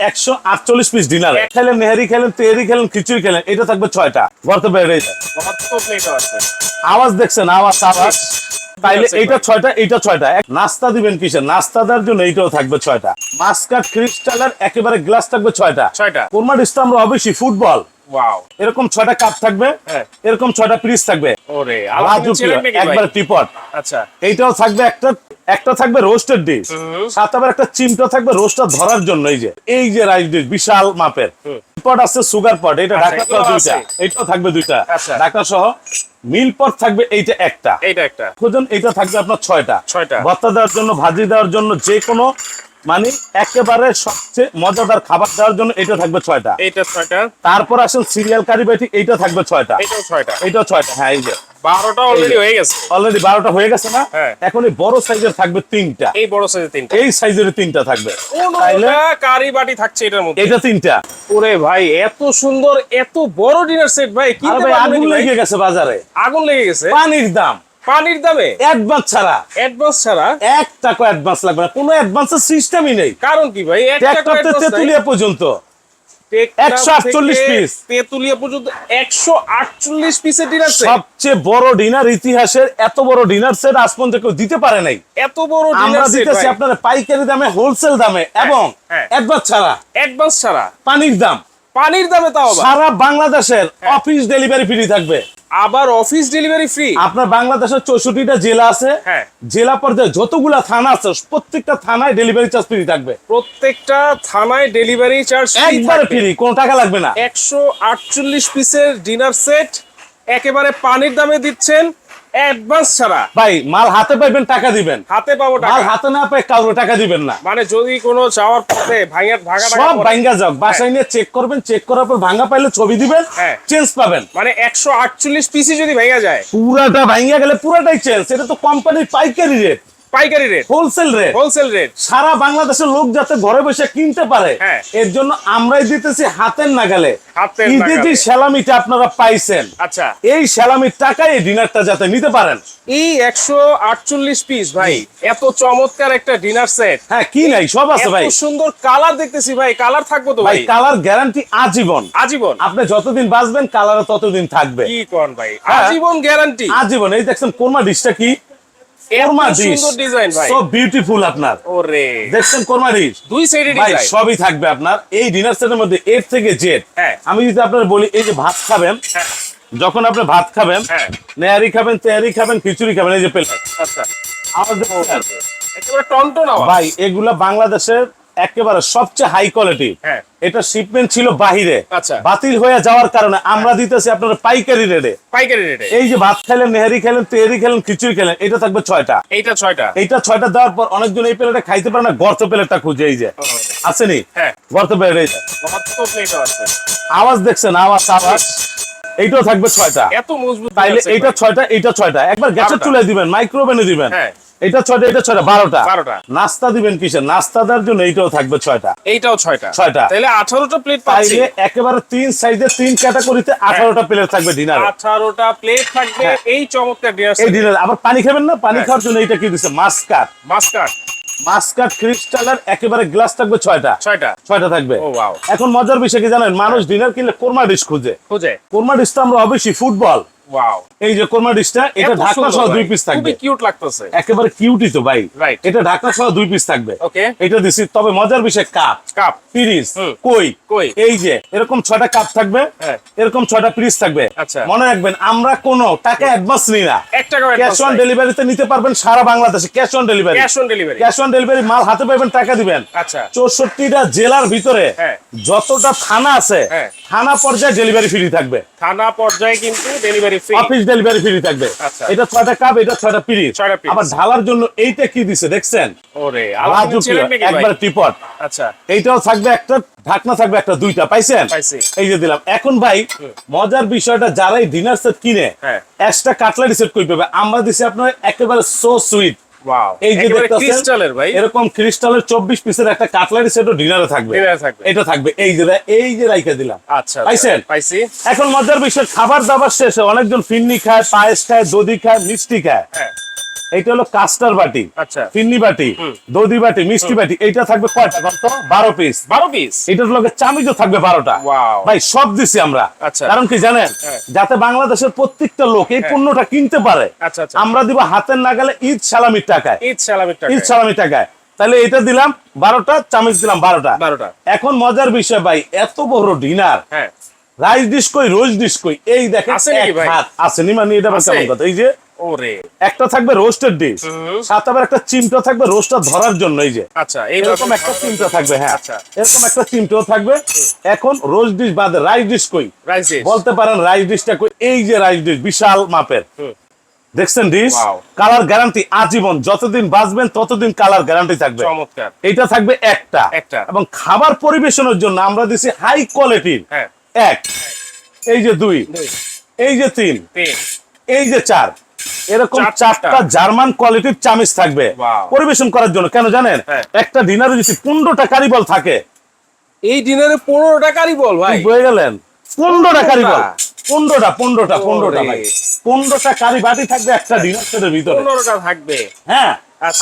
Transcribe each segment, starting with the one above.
একশো আটচল্লিশ piece dinner খেলেন নেহারি খেলেন তেহারি খেলেন খিচুড়ি খেলেন এটা থাকবে ছয়টা। আওয়াজ দেখছেন আওয়াজ আওয়াজ। তাইলে আছে এইটা ছয়টা এইটা ছয়টা। নাস্তা দিবেন দেওয়ার জন্য এইটাও থাকবে ছয়টা। মাস্কাট ক্রিস্টালের একেবারে গ্লাস থাকবে ছয়টা। ছয়টা। কোরমা ডিশটা আমরা ফুটবল। এরকম ছয়টা কাপ থাকবে হ্যাঁ। এরকম ছয়টা পিস থাকবে। একবার টিপট। আচ্ছা। এইটাও থাকবে একটা একটা থাকবে রোস্টেড ডিশ সাথে আবার একটা চিমটা থাকবে রোস্টটা ধরার জন্য এই যে এই যে রাইস ডিশ বিশাল মাপের। পট আছে সুগার পট এটা আচ্ছা, ঢাকা সহ দুইটা। এটাও থাকবে দুইটা। আচ্ছা। ঢাকা সহ মিল পট থাকবে এইটা একটা। এইটা একটা। খুঁজুন এটা থাকবে আপনার ছয়টা। ছয়টা। ভর্তা দেওয়ার জন্য ভাজি দেওয়ার জন্য যে কোনো মানে একেবারে সবচেয়ে মজাদার খাবার দেওয়ার জন্য এটা থাকবে ছয়টা। এইটা ছয়টা। তারপর আসেন সিরিয়াল কারি বেটি এইটা থাকবে ছয়টা। এইটাও ছয়টা। এইটাও ছয়টা হ্যাঁ এই যে। বারোটা অলরেডি হয়ে গেছে। অলরেডি বারোটা হয়ে গেছে না? হ্যাঁ। এখন এই বড় সাইজের থাকবে তিনটা। এই বড় সাইজের তিনটা। এই সাইজের তিনটা থাকবে। তাইলে কারি বাটি থাকছে এটার মধ্যে। এটা তিনটা। ওরে ভাই এত সুন্দর এত বড় ডিনার সেট ভাই ভাই আগুন লেগে গেছে বাজারে। আগুন লেগে গেছে? পানির দাম। পানির দামে? অ্যাডভান্স ছাড়া। অ্যাডভান্স ছাড়া? এক টাকা অ্যাডভান্স লাগবে না। কোনো অ্যাডভান্সের সিস্টেমই নেই। কারণ কি ভাই? এক টাকা। তেতুলিয়া পর্যন্ত। 148 পিস। তেতুলিয়া পর্যন্ত একশো আটচল্লিশ পিসের ডিনার সেট সবচেয়ে বড় ডিনার ইতিহাসের এত বড় ডিনার সেট আজ পর্যন্ত কেউ দিতে পারে নাই। এত বড় ডিনার সেট দিতেছি আপনার পাইকারি দামে হোলসেল দামে এবং হ্যাঁ। অ্যাডভান্স ছাড়া। অ্যাডভান্স ছাড়া। পানির দাম। পানির দামে তাও সারা বাংলাদেশের অফিস ডেলিভারি ফ্রি থাকবে। আবার অফিস ডেলিভারি ফ্রি আপনার বাংলাদেশের চৌষট্টিটা জেলা আছে। হ্যাঁ। জেলা পর্যায়ে যতগুলা থানা আছে প্রত্যেকটা থানায় ডেলিভারি চার্জ ফ্রি থাকবে। প্রত্যেকটা থানায় ডেলিভারি চার্জ একবারে ফ্রি কোনো টাকা লাগবে না। একশো আটচল্লিশ পিসের ডিনার সেট একেবারে পানির দামে দিচ্ছেন। অ্যাডভান্স ছাড়া। ভাই মাল হাতে পাইবেন টাকা দিবেন। হাতে পাবো মাল হাতে না পাই টাকা দিবেন না। মানে যদি কোনো যাওয়ার পথে ভাঙা ভাঙা টাকা সব ভাঙা যাক। বাসায় নিয়ে চেক করবেন চেক করার পর ভাঙ্গা পাইলে ছবি দিবেন হ্যাঁ। চেঞ্জ পাবেন। মানে একশো আটচল্লিশ পিসি যদি ভাঙা যায়। পুরাটা ভাঙা গেলে পুরাটাই চেঞ্জ এটা তো কোম্পানির পাইকারি রেট পাইকারি rate wholesale rate wholesale rate সারা বাংলাদেশের লোক যাতে ঘরে বসে কিনতে পারে হ্যাঁ। এর জন্য আমরাই দিতেছি হাতের নাগালে। ঈদে যে সেলামিটা আপনারা পাইছেন আচ্ছা। এই সেলামির টাকায় এই ডিনারটা যাতে নিতে পারেন। এই একশো আটচল্লিশ পিস ভাই। এত চমৎকার একটা ডিনার সেট হ্যাঁ কি নাই সব আছে ভাই। সুন্দর কালার দেখতেছি ভাই। কালার থাকব তো ভাই কালার গ্যারান্টি আজীবন। আজীবন। আপনি যতদিন বাঁচবেন কালার ততদিন থাকবে। কি কোন ভাই? হ্যাঁ। আজীবন গ্যারান্টি আজীবন। এই দেখছেন কোরমা ডিশটা কি? বিউটিফুল আপনার। ওরে। দেখছেন কোরমা দুই সাইডে ডিজাইন সবই থাকবে আপনার। এই ডিনার সেটের মধ্যে এর থেকে জেড হ্যাঁ। আমি যদি আপনার বলি এই যে ভাত খাবেন হ্যাঁ। যখন আপনি ভাত খাবেন হ্যাঁ। নেয়ারি খাবেন তেয়ারি খাবেন খিচুড়ি খাবেন এই যে পেলে আচ্ছা। আমাদের ভাই এগুলা বাংলাদেশের একেবারে সবচেয়ে হাই কোয়ালিটি হ্যাঁ। এটা শিপমেন্ট ছিল বাহিরে। আচ্ছা। বাতিল হয়ে যাওয়ার কারণে আমরা দিতেছি আপনার পাইকারি রেটে পাইকারি রেটে এই যে ভাত খাইলেন নেহারি খেলেন তেহারি খেলেন খিচুড়ি খেলেন এটা থাকবে ছয়টা। এইটা ছয়টা। এইটা ছয়টা দেওয়ার পর অনেকজন এই প্লেটে খাইতে পারে না গর্ত প্লেটটা খুঁজে এই যে। আসেনি হ্যাঁ। গর্ত প্লেট আওয়াজ দেখছেন আওয়াজ আওয়াজ। এইটাও থাকবে ছয়টা। এত মজবুত তাইলে এইটা ছয়টা এইটা ছয়টা। একবার গ্যাসের। চুলায় দিবেন মাইক্রোওভেনে দিবেন। হ্যাঁ। এটা ছয়টা এটা ছয়টা বারোটা। বারোটা। নাস্তা দিবেন কিসের? নাস্তা দেওয়ার জন্য এইটাও থাকবে ছয়টা। এইটাও ছয়টা। ছয়টা। তাহলে আঠারোটা প্লেট পাচ্ছি। একেবারে তিন সাইজে তিন ক্যাটাগরিতে আঠারোটা প্লেট থাকবে ডিনার আঠারোটা প্লেট থাকবে। হ্যাঁ। এই চমৎকার ডিনার এই ডিনার আবার পানি খাবেন না? পানি হ্যাঁ। খাওয়ার জন্য এইটা কি দিচ্ছে মাস্কাট। মাস্কাট। মাস্কাট ক্রিস্টালের একেবারে গ্লাস থাকবে ছয়টা। ছয়টা। ছয়টা থাকবে। ও এখন মজার বিষয় কি জানেন? মানুষ ডিনার কিনলে কোরমা ডিশ খুঁজে। খুঁজে। কোরমা ডিশটা আমরা অবশ্যই ফুটবল ওয়াও এই যে কোরমা ডিশটা এটা ঢাকা সহ দুই পিস থাকবে। খুবই কিউট লাগতেছে। একেবারে কিউটি তো ভাই। এটা ঢাকা সহ দুই পিস থাকবে। ওকে এটা দিছি তবে মজার বিষয় কাপ কাপ পিরিস কই? কই। এই যে এরকম কাপ থাকবে হ্যাঁ। এরকম পিরিস থাকবে। আচ্ছা। মনে রাখবেন আমরা কোনো টাকা অ্যাডভান্স নিই না। এক টাকা ক্যাশ অন ডেলিভারিতে নিতে পারবেন সারা বাংলাদেশে cash on delivery cash on delivery cash on delivery মাল হাতে পাবেন টাকা দিবেন। আচ্ছা। চৌষট্টিটা জেলার ভিতরে হ্যাঁ। যতটা থানা আছে হ্যাঁ। থানা পর্যায়ে ডেলিভারি ফ্রি থাকবে। থানা পর্যায়ে কিন্তু delivery free office delivery free থাকবে। আচ্ছা। এটা ছয়টা কাপ এটা ছয়টা পিরিচ আবার ঢালার জন্য এইটা কি দিছে দেখছেন? ওরে একবার টিপট আচ্ছা। এইটাও থাকবে একটা ঢাকনা থাকবে একটা দুইটা পাইছেন? পাইছি। এই যে দিলাম। এখন ভাই মজার বিষয়টা যারাই ডিনার সেট কিনে হ্যাঁ। এক্সট্রা কাটলারি সেট করে পাবে? আমরা দিছি আপনার একেবারে সো সুইট এই যে ক্রিস্টালের ভাই। এরকম ক্রিস্টালের চব্বিশ পিসের একটা কাটলারি সেটও ডিনারে থাকবে। থাকবে। এটা থাকবে। এই যে এই যে রাইখে দিলাম। আচ্ছা পাইছেন? পাইছি। এখন মজার বিষয় খাবার দাবার শেষে অনেকজন ফিন্নি খায় পায়েস খায় দধি খায় মিষ্টি খায়। হ্যাঁ। এটা হলো কাস্টার বাটি আচ্ছা। ফিন্নি বাটি দধি বাটি মিষ্টি বাটি এটা থাকবে কয়টা কত বারো পিস বারো পিস এটার লগে চামিজও থাকবে বারোটা। ভাই সব দিছি আমরা। আচ্ছা। কারণ কি জানেন? হ্যাঁ। যাতে বাংলাদেশের প্রত্যেকটা লোক এই পণ্যটা কিনতে পারে আচ্ছা আচ্ছা। আমরা দিব হাতের নাগালে ঈদ সালামির টাকায়। ঈদ সালামের টাকা ঈদ সালামির টাকায়। তাহলে এটা দিলাম বারোটা চামিচ দিলাম বারোটা। বারোটা। এখন মজার বিষয় ভাই এত বড় ডিনার। হ্যাঁ। রাইস ডিশ কই রোজ ডিশ কই? এই দেখেন আছে নি মানে এটা কেমন কথা? এই যে ওরে। একটা থাকবে রোস্টেড ডিশ সাথে আবার একটা চিমটা থাকবে রোস্টটা ধরার জন্য এই যে। আচ্ছা এরকম একটা চিমটা থাকবে হ্যাঁ। আচ্ছা। এরকম একটা চিমটাও থাকবে। এখন রোজ ডিশ বাদে রাইস ডিশ কই? রাইস বলতে পারেন রাইস ডিশটা কই? এই যে রাইস ডিশ বিশাল মাপের। দেখছেন ডিশ কালার গ্যারান্টি আজীবন যতদিন বাঁচবেন ততদিন কালার গ্যারান্টি থাকবে। চমৎকার। এটা থাকবে একটা। একটা। এবং খাবার পরিবেশনের জন্য আমরা দিছি হাই কোয়ালিটির হ্যাঁ। এক। এই যে দুই। এই যে তিন। এই যে চার। এরকম চারটা। জার্মান কোয়ালিটির চামিচ থাকবে। পরিবেশন করার জন্য কেন জানেন? হ্যাঁ। একটা ডিনারে যদি পনেরোটা কারিবল থাকে এই ডিনারে পনেরোটা কারিবল বল ভাই। বয়ে গেলেন? পনেরোটা কারিবল পনেরোটা? পনেরোটা পনেরোটা পনেরোটা ভাই। পনেরোটা কারি বাটি থাকবে একটা ডিনার সেটের ভিতরে। পনেরোটা থাকবে। হ্যাঁ।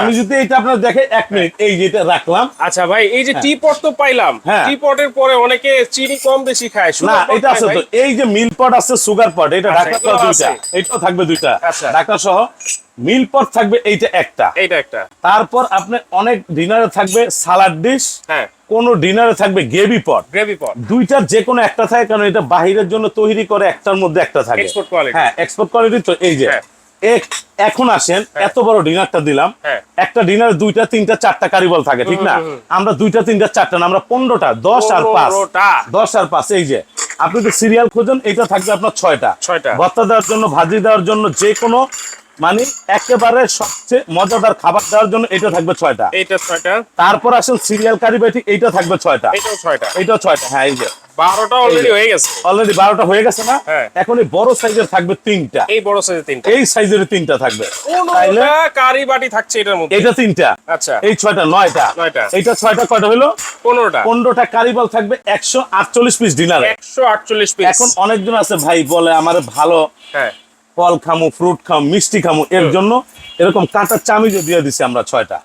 আমি যদি এটা আপনার দেখে এক মিনিট এই যেটা রাখলাম। আচ্ছা ভাই এই যে টি পট তো পাইলাম। হ্যাঁ। টি পটের পরে অনেকে চিনি কম বেশি খায় না এটা আছে তো এই যে মিল পট আছে সুগার পট এটা আচ্ছা, ঢাকা দুইটা। এটাও থাকবে দুইটা। আচ্ছা। ঢাকা সহ মিল পট থাকবে এইটা একটা। এইটা একটা। তারপর আপনি অনেক ডিনারে থাকবে সালাড ডিশ হ্যাঁ। কোন ডিনারে থাকবে গ্রেভি পট। গ্রেভি পট। দুইটার যে কোনো একটা থাকে কারণ এটা বাহিরের জন্য তৈরি করে একটার মধ্যে একটা থাকে। Export quality। হ্যাঁ এক্সপোর্ট কোয়ালিটি তো এই যে। হ্যাঁ। এখন আসেন এত বড় ডিনারটা দিলাম। হ্যাঁ। একটা ডিনার দুইটা তিনটা চারটা কারিবল থাকে ঠিক না? আমরা দুইটা তিনটা চারটা না আমরা পনেরোটা দশ আর পাঁচ। দশ আর পাঁচ এই যে। আপনি তো সিরিয়াল খোঁজেন এটা থাকবে আপনার ছয়টা। ছয়টা। ভর্তা দেওয়ার জন্য ভাজি দেওয়ার জন্য যে কোনো মানে একেবারে সবচেয়ে মজাদার খাবার দেওয়ার জন্য এটা থাকবে ছয়টা। এইটা ছয়টা। তারপর আসেন সিরিয়াল কারি বেটি এইটা থাকবে ছয়টা। এইটাও ছয়টা। এইটাও ছয়টা হ্যাঁ এই যে। বারোটা অলরেডি হয়ে গেছে। অলরেডি বারোটা গেছে না। এখন এই বড় সাইজের থাকবে তিনটা। এই বড় সাইজের তিনটা। এই সাইজের তিনটা থাকবে। তাইলে কারি বাটি থাকছে এটার মধ্যে। এটা তিনটা। আচ্ছা। এই ছয়টা নয়টা। নয়টা। এইটা ছয়টা কয়টা হলো? পনেরোটা। পনেরোটা কারিবল থাকবে একশো আটচল্লিশ পিস ডিনারে একশো আটচল্লিশ পিস এখন অনেকজন আছে ভাই বলে আমার ভালো। হ্যাঁ। ফল খামু ফ্রুট খামু মিষ্টি খামু এর জন্য এরকম কাঁটা চামিজও দিয়ে দিছি আমরা ছয়টা।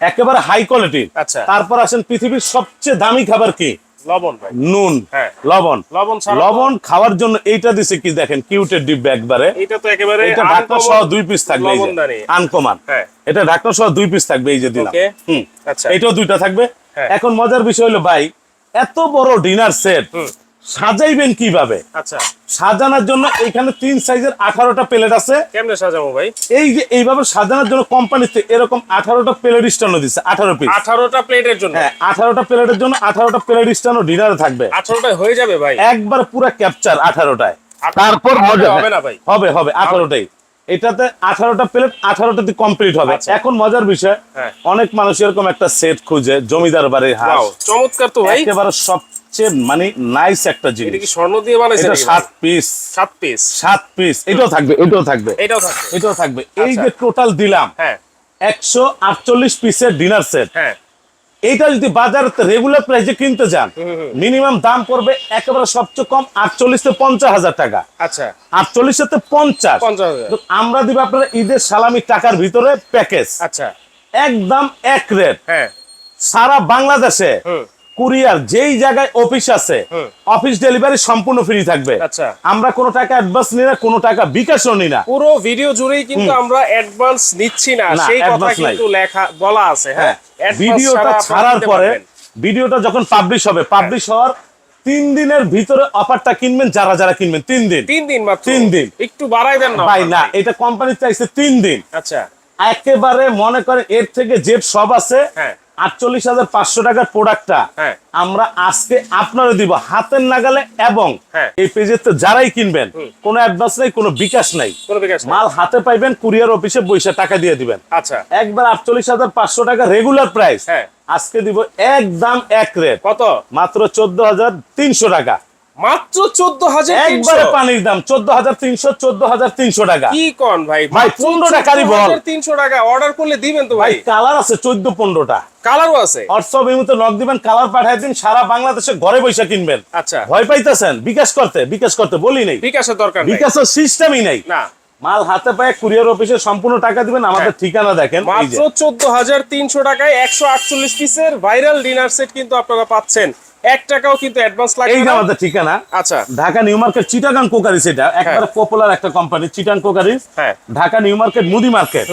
একেবারে হাই কোয়ালিটির আচ্ছা। তারপর আসেন পৃথিবীর সবচেয়ে দামি খাবার কি? লবণ নুন। হ্যাঁ। লবণ। লবণ লবণ খাওয়ার জন্য এইটা দিছে কি দেখেন কিউটের ডিব্বা একবারে। এটা তো একেবারে এটা ঢাকনা সহ দুই পিস থাকবে এই যে। আনকমান হ্যাঁ। এটা ঢাকনা সহ দুই পিস থাকবে এই যে দিলাম। আচ্ছা। এটাও দুইটা থাকবে। হ্যাঁ। এখন মজার বিষয় হলো ভাই এত বড় ডিনার সেট। সাজাইবেন কীভাবে? আচ্ছা। সাজানোর জন্য এখানে তিন সাইজের আঠারোটা প্লেট আছে। কেমনে সাজাবো ভাই? এই যে এইভাবে সাজানোর জন্য কোম্পানিতে এরকম আঠারোটা প্লেট স্টানো দিচ্ছে আঠারো পিস আঠারোটা প্লেটের জন্য? হ্যাঁ আঠারোটা প্লেটের জন্য আঠারোটা প্লেট স্টানো ডিনারে থাকবে। আঠারোটায় হয়ে যাবে ভাই? একবার পুরো ক্যাপচার আঠারোটায়। তারপর হবে, মজা হবে না ভাই। হবে হবে আঠারোটাই। এটাতে আঠারোটা প্লেট আঠারোটাতে কমপ্লিট হবে। আচ্ছা। এখন মজার বিষয় হ্যাঁ। অনেক মানুষ এরকম একটা সেট খুঁজে জমিদার বাড়ির হাঁস চমৎকার তো ভাই। একেবারে সবচেয়ে মানে নাইস একটা জিনিস এটা কি স্বর্ণ দিয়ে বানাইছে এটা নাকি? সাত পিস সাত পিস সাত পিস এটাও থাকবে এটাও থাকবে। এটাও থাকবে। এটাও থাকবে। এই আচ্ছা। যে টোটাল দিলাম হ্যাঁ। একশো আটচল্লিশ পিসের ডিনার সেট হ্যাঁ। এইটা যদি বাজার রেগুলার প্রাইসে কিনতে যান মিনিমাম দাম পড়বে একেবারে সবচেয়ে কম আটচল্লিশ থেকে পঞ্চাশ হাজার টাকা। আচ্ছা। আটচল্লিশ থেকে পঞ্চাশ। পঞ্চাশ আমরা দিব আপনার ঈদের সালামি টাকার ভিতরে প্যাকেজ আচ্ছা। একদম এক রেট হ্যাঁ। সারা বাংলাদেশে। কুরিয়ার যেই জায়গায় অফিস আছে অফিস ডেলিভারি সম্পূর্ণ ফ্রি থাকবে। আচ্ছা। আমরা কোনো টাকা অ্যাডভান্স নিই না কোনো টাকা বিকাশও নিই না। পুরো ভিডিও জুড়েই কিন্তু আমরা অ্যাডভান্স নিচ্ছি না। না, সেই কথা কিন্তু লেখা বলা আছে হ্যাঁ? ভিডিওটা ছাড়ার পরে ভিডিওটা যখন পাবলিশ হবে পাবলিশ হওয়ার তিন দিনের ভিতরে অফারটা কিনবেন যারা যারা কিনবেন তিন দিন। তিন দিন মাত্র? তিন দিন। একটু বাড়াই দেন না ভাই না এটা কোম্পানি চাইছে তিন দিন। আচ্ছা। একেবারে মনে করেন এর থেকে জেড সব আছে। হ্যাঁ। আটচল্লিশ হাজার পাঁচশো টাকার প্রোডাক্টটা হ্যাঁ। আমরা আজকে আপনারা দিব হাতের নাগালে এবং এই পেজের তো যারাই কিনবেন কোনো অ্যাডভান্স নাই কোনো বিকাশ নাই। কোনো বিকাশ নেই। মাল হাতে পাইবেন কুরিয়ার অফিসে বৈশা টাকা দিয়ে দিবেন। আচ্ছা। একবার আটচল্লিশ হাজার পাঁচশো টাকা রেগুলার প্রাইস হ্যাঁ। আজকে দিব একদম এক রেট কত? মাত্র চোদ্দ হাজার তিনশো টাকা। মাত্র চোদ্দ হাজার একবারে পানির দাম চোদ্দ হাজার তিনশো চোদ্দ হাজার তিনশো টাকা। কি কন ভাই? ভাই, 15 টাকারই বল। তিনশো টাকা অর্ডার করলে দিবেন তো ভাই? কালার আছে চোদ্দ পনেরোটা। কালারও আছে? হোয়াটসঅ্যাপ ইমুতে নক দিবেন কালার পাঠাই দিন সারা বাংলাদেশে ঘরে বসে কিনবেন। আচ্ছা। ভয় পাইতেছেন? বিকাশ করতে বিকাশ করতে বলি নেই। বিকাশের দরকার বিকাশের সিস্টেমই নেই। না। মাল হাতে পায়ে কুরিয়ার অফিসে সম্পূর্ণ টাকা দিবেন আমাদের ঠিকানা দেখেন মাত্র চোদ্দ হাজার তিনশো টাকায় একশো আটচল্লিশ পিসের ভাইরাল ডিনার সেট কিন্তু আপনারা পাচ্ছেন। এক টাকাও কিন্তু অ্যাডভান্স লাগবে না। আমাদের ঠিকানা। আচ্ছা। ঢাকা নিউ মার্কেট চিটাগাং কোকারিস এটা। একবারে পপুলার একটা কোম্পানি চিটাং কোকারিস। হ্যাঁ। ঢাকা নিউ মার্কেট মুদি মার্কেট।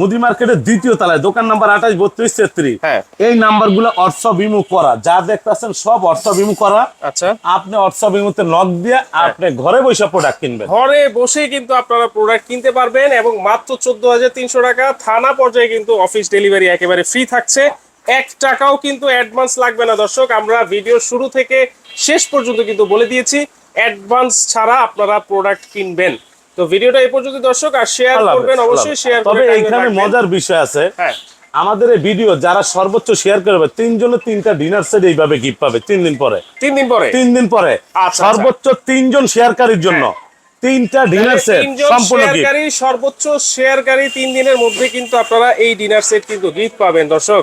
মুদি মার্কেটের দ্বিতীয় তলায় দোকান নাম্বার আঠাশ বত্রিশ তেত্রিশ। হ্যাঁ। এই নাম্বারগুলো অর্থ বিমুখ করা। যা দেখতেছেন সব অর্থ বিমুখ করা। আচ্ছা। আপনি অর্থ বিমুখে নক দিয়ে আপনি ঘরে বসে প্রোডাক্ট কিনবেন। ঘরে বসেই কিন্তু আপনারা প্রোডাক্ট কিনতে পারবেন এবং মাত্র চোদ্দ হাজার তিনশো টাকা থানা পর্যায়ে কিন্তু অফিস ডেলিভারি একেবারে ফ্রি থাকছে। এক টাকাও কিন্তু অ্যাডভান্স লাগবে না দর্শক। আমরা ভিডিও শুরু থেকে শেষ পর্যন্ত কিন্তু বলে দিয়েছি অ্যাডভান্স ছাড়া আপনারা প্রোডাক্ট কিনবেন। তো ভিডিওটা এই পর্যন্ত দর্শক আর শেয়ার করবেন অবশ্যই শেয়ার। তবে এইখানে মজার বিষয় আছে। হ্যাঁ। আমাদের এই ভিডিও যারা সর্বোচ্চ শেয়ার করবে তিনজনে তিনটা ডিনার সেট এইভাবে গিফট পাবে তিন দিন পরে। তিন দিন পরে? তিন দিন পরে। আচ্ছা। সর্বোচ্চ তিনজন শেয়ারকারীর জন্য তিনটা ডিনার সেট সম্পূর্ণ সর্বোচ্চ শেয়ারকারী তিন দিনের মধ্যে কিন্তু আপনারা এই ডিনার সেট কিন্তু গিফট পাবেন দর্শক।